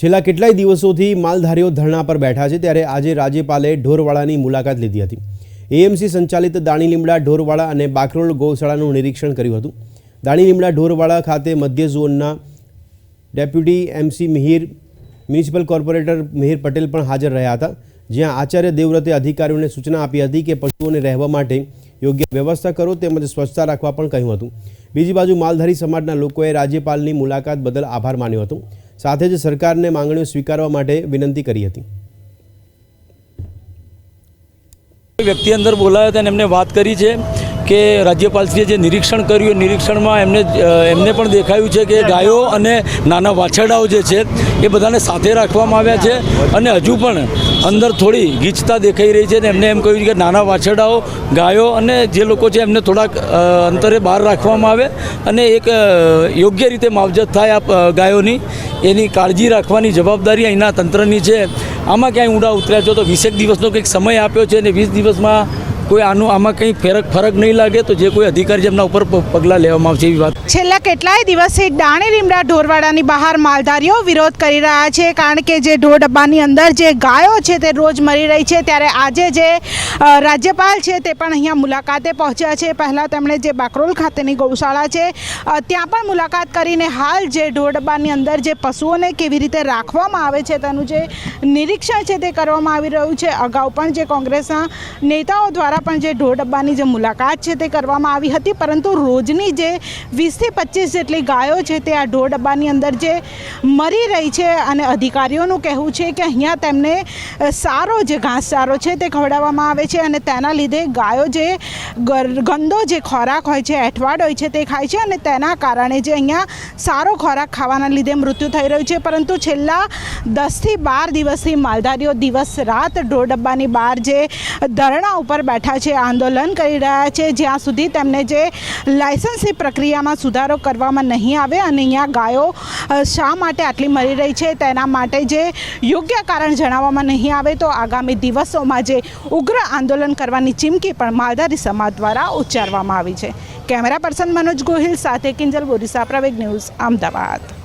છેલ્લા કેટલાય દિવસોથી માલધારીઓ ધરણા પર બેઠા છે ત્યારે આજે રાજ્યપાલે ઢોરવાડાની મુલાકાત લીધી હતી. એએમસી સંચાલિત દાણી લીમડા ઢોરવાડા અને બાકરોલ ગૌશાળાનું નિરીક્ષણ કર્યું હતું. દાણી લીમડા ઢોરવાડા ખાતે મધ્ય ઝોનના deputy MC Mihir, municipal corporator Mihir Patel પણ હાજર રહ્યા હતા. જ્યાં આચાર્ય દેવવ્રતે અધિકારીઓને સૂચના આપી હતી કે પશુઓને રહેવા માટે યોગ્ય વ્યવસ્થા કરો તેમજ સ્વચ્છતા રાખવા પણ કહ્યું હતું. બીજી બાજુ માલધારી સમાજના લોકોએ રાજ્યપાલની મુલાકાત બદલ આભાર માન્યો હતો. સાથે જ સરકારને માંગણીઓ સ્વીકારવા માટે વિનંતી કરી હતી. વ્યક્તિ અંદર બોલાયા હતા અને એમને વાત કરી છે કે રાજ્યપાલશ્રીએ જે નિરીક્ષણ કર્યું નિરીક્ષણમાં એમને એમને પણ દેખાયું છે કે ગાયો અને નાના વાછરડાઓ જે છે એ બધાને સાથે રાખવામાં આવ્યા છે અને હજુ પણ અંદર થોડી ગીચતા દેખાઈ રહી છે એમને એમ કહ્યું કે નાના વાછરડાઓ, ગાયો અને જે લોકો છે એમને થોડાક અંતરે બહાર રાખવામાં આવે અને એક યોગ્ય રીતે માવજત થાય આ ગાયોની. એની કાળજી રાખવાની જવાબદારી અહીંના તંત્રની છે. આમાં ક્યાંય ઊંડા ઉતર્યા છો તો વીસેક દિવસનો કંઈક સમય આપ્યો છે અને વીસ દિવસમાં કોઈ આનું આમાં કંઈ ફરક ફરક નહીં લાગે તો જે કોઈ અધિકારી છે એમના ઉપર પગલાં લેવામાં આવશે એવી વાત. છેલ્લા કેટલાય દિવસથી ડાણી લીમડા ઢોરવાડાની બહાર માલધારીઓ વિરોધ કરી રહ્યા છે, કારણ કે જે ઢોર ડબ્બાની અંદર જે ગાયો છે તે રોજ મરી રહી છે. ત્યારે આજે જે રાજ્યપાલ છે તે પણ અહીંયા મુલાકાતે પહોંચ્યા છે. પહેલાં તેમણે જે બાકરોલ ખાતેની ગૌશાળા છે ત્યાં પણ મુલાકાત કરીને હાલ જે ઢોર ડબ્બાની અંદર જે પશુઓને કેવી રીતે રાખવામાં આવે છે તેનું જે નિરીક્ષણ છે તે કરવામાં આવી રહ્યું છે. અગાઉ પણ જે કોંગ્રેસના નેતાઓ દ્વારા પણ જે ઢોર ડબ્બાની જે મુલાકાત છે તે કરવામાં આવી હતી, પરંતુ રોજની જે વીસથી પચીસ જેટલી ગાયો છે તે આ ઢોર ડબ્બાની અંદર જે મરી રહી છે અને અધિકારીઓનું કહેવું છે કે અહીંયા તેમને સારો જે ઘાસચારો છે તે ખવડાવવામાં આવે છે અને તેના લીધે ગાયો જે ગંદો જે ખોરાક હોય છે, એઠવાડ હોય છે તે ખાય છે અને તેના કારણે જે અહીંયા સારો ખોરાક ખાવાના લીધે મૃત્યુ થઈ રહ્યું છે. પરંતુ છેલ્લા દસથી બાર દિવસથી માલધારીઓ દિવસ રાત ઢોર ડબ્બાની બહાર જે ધરણા ઉપર બેઠા છે, આંદોલન કરી રહ્યા છે, જ્યાં સુધી તેમને જે લાયસન્સની પ્રક્રિયામાં સુધારો કરવામાં નહીં આવે અને અહીંયા ગાયો શા માટે આટલી મળી રહી છે? તેના માટે જે યોગ્ય કારણ જણાવવામાં નહીં આવે તો આગામી દિવસોમાં જે ઉગ્ર આંદોલન કરવાની ચીમકી પણ માલધારી સમાજ દ્વારા ઉચ્ચારવામાં આવી છે. કેમેરા પર્સન મનોજ ગોહિલ સાથે કિંજલ બોરીસા પ્રવેગ ન્યૂઝ, અમદાવાદ.